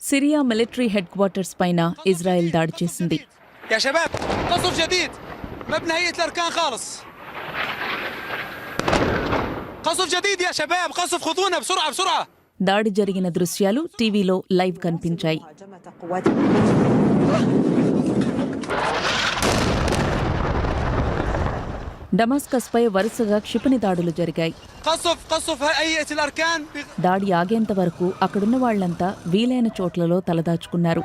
Syria military headquarters పైన Israel దాడి చేసింది. దాడి జరిగిన దృశ్యాలు టీవీలో లైవ్ కనిపించాయి. డమాస్కస్పై వరుసగా క్షిపణి దాడులు జరిగాయి. దాడి ఆగేంత వరకు అక్కడున్న వాళ్ళంతా వీలైన చోట్లలో తలదాచుకున్నారు.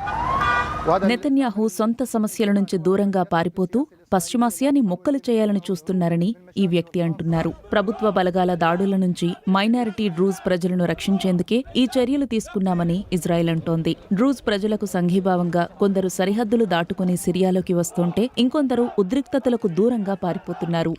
నెతన్యాహు సొంత సమస్యల నుంచి దూరంగా పారిపోతూ పశ్చిమాసియాని ముక్కలు చేయాలని చూస్తున్నారని ఈ వ్యక్తి అంటున్నారు. ప్రభుత్వ బలగాల దాడుల నుంచి మైనారిటీ డ్రూజ్ ప్రజలను రక్షించేందుకే ఈ చర్యలు తీసుకున్నామని ఇజ్రాయెల్ అంటోంది. డ్రూజ్ ప్రజలకు సంఘీభావంగా కొందరు సరిహద్దులు దాటుకుని సిరియాలోకి వస్తుంటే ఇంకొందరు ఉద్రిక్తతలకు దూరంగా పారిపోతున్నారు.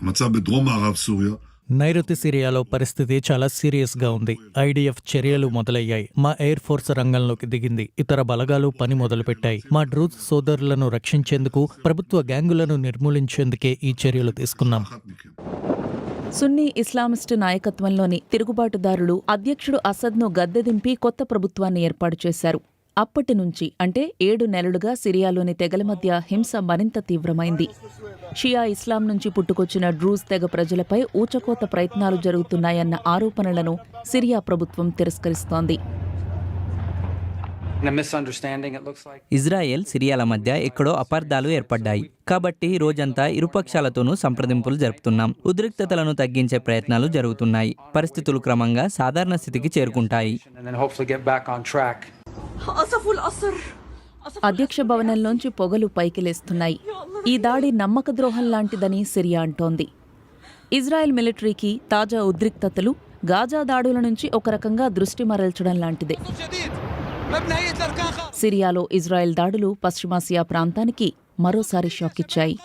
నైరుతి సిరియాలో పరిస్థితి చాలా సీరియస్గా ఉంది. ఐడిఎఫ్ చర్యలు మొదలయ్యాయి. మా ఎయిర్ ఫోర్స్ రంగంలోకి దిగింది. ఇతర బలగాలు పని మొదలుపెట్టాయి. మా డ్రూత్ సోదరులను రక్షించేందుకు ప్రభుత్వ గ్యాంగులను నిర్మూలించేందుకే ఈ చర్యలు తీసుకున్నాం. సున్నీ ఇస్లామిస్టు నాయకత్వంలోని తిరుగుబాటుదారులు అధ్యక్షుడు అసద్ను గద్దెదింపి కొత్త ప్రభుత్వాన్ని ఏర్పాటు చేశారు. అప్పటి నుంచి అంటే ఏడు నెలలుగా సిరియాలోని తెగల మధ్య హింస మరింత తీవ్రమైంది. షియా ఇస్లాం నుంచి పుట్టుకొచ్చిన డ్రూజ్ తెగ ప్రజలపై ఊచకోత ప్రయత్నాలు జరుగుతున్నాయన్న ఆరోపణలను సిరియా ప్రభుత్వం తిరస్కరిస్తోంది. ఇజ్రాయెల్ సిరియాల మధ్య ఎక్కడో అపార్థాలు ఏర్పడ్డాయి. కాబట్టి రోజంతా ఇరుపక్షాలతోనూ సంప్రదింపులు జరుపుతున్నాం. ఉద్రిక్తతలను తగ్గించే ప్రయత్నాలు జరుగుతున్నాయి. పరిస్థితులు క్రమంగా సాధారణ స్థితికి చేరుకుంటాయి. అధ్యక్ష భవనంలోంచి పొగలు పైకి లేస్తున్నాయి ఈ దాడి నమ్మక ద్రోహం లాంటిదని సిరియా అంటోంది ఇజ్రాయెల్ మిలిటరీకి తాజా ఉద్రిక్తతలు గాజా దాడుల నుంచి ఒక రకంగా దృష్టి మరల్చడం లాంటిదే సిరియాలో ఇజ్రాయెల్ దాడులు పశ్చిమాసియా ప్రాంతానికి మరోసారి షాక్ ఇచ్చాయి